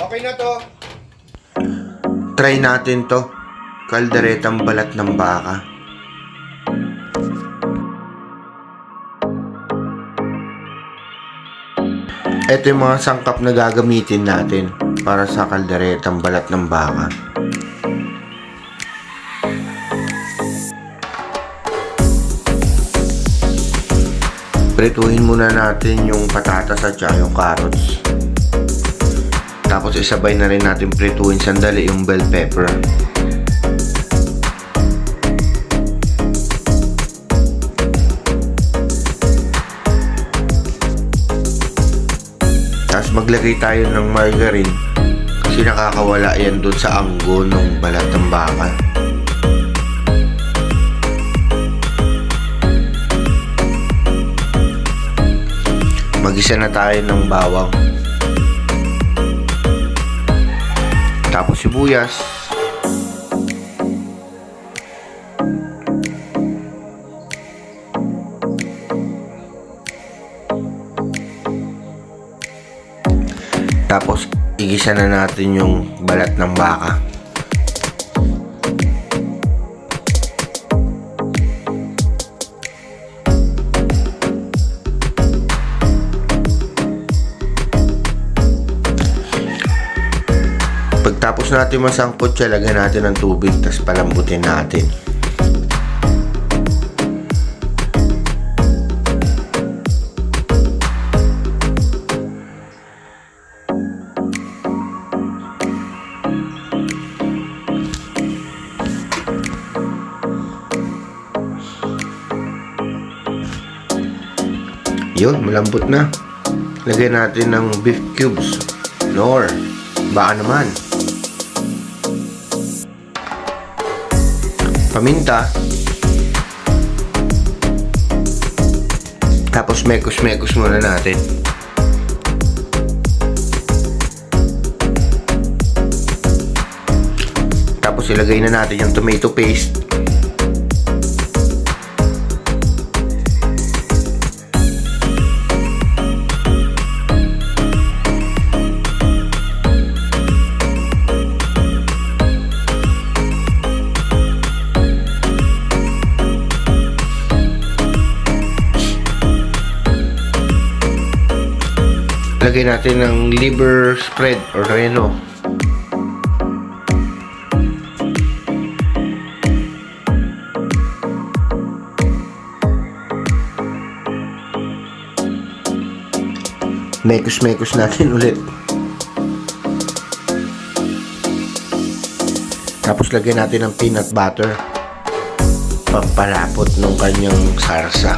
Okay na to. Try natin to. Kalderetang balat ng baka. Ito yung mga sangkap na gagamitin natin para sa kalderetang balat ng baka. Prituhin muna natin yung patatas at yung carrots. Tapos isabay na rin natin prituhin sandali yung bell pepper. Tapos maglagay tayo ng margarine kasi nakakawala yan dun sa anggo ng balat ng baka. Magisa na tayo ng bawang. Sibuyas. Tapos igisa na natin yung balat ng baka. Pagtapos natin masangkot siya, lagyan natin ng tubig, tapos palambutin natin. Yun, malambot na. Lagyan natin ng beef cubes. Nor, baka naman. Paminta. Tapos mekos-mekos muna natin. Tapos ilagay na natin yung tomato paste. Lagay natin ng liver spread or reno. Mekos-mekos natin ulit. Tapos lagyan natin ng peanut butter. Pampalapot ng kanyang sarsa.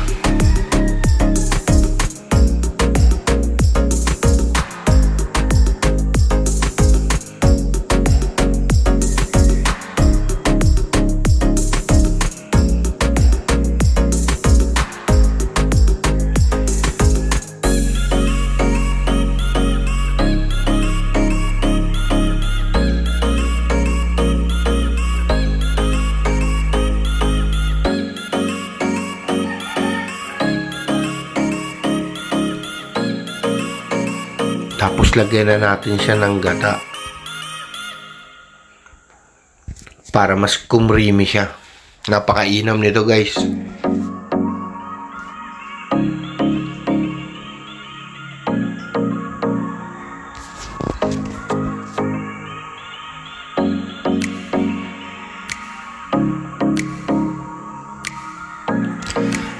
Tapos lagyan na natin siya ng gata. Para mas kumrimi siya. Napakainam nito guys.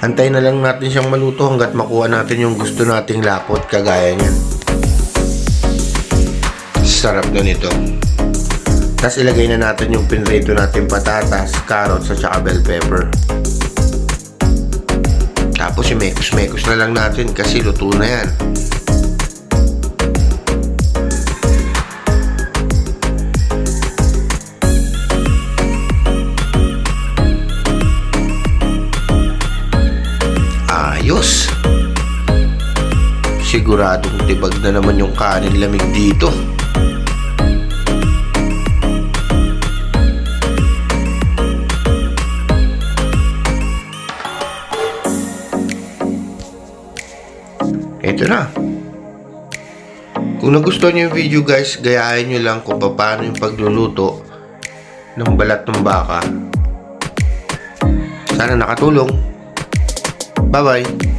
Antayin na lang natin siyang maluto hanggat makuha natin yung gusto nating lapot kagaya niyan. Sarap na nito. Tapos ilagay na natin yung pinrito natin patatas, carrots at saka bell pepper. Tapos imekos-mekos na lang natin kasi luto na yan. Ayos! Siguradong tibag na naman yung kanin lamig dito. Ito na. Kung nagustuhan niyo yung video guys, gayahin niyo lang kung paano yung pagluluto ng balat ng baka. Sana nakatulong. Bye-bye!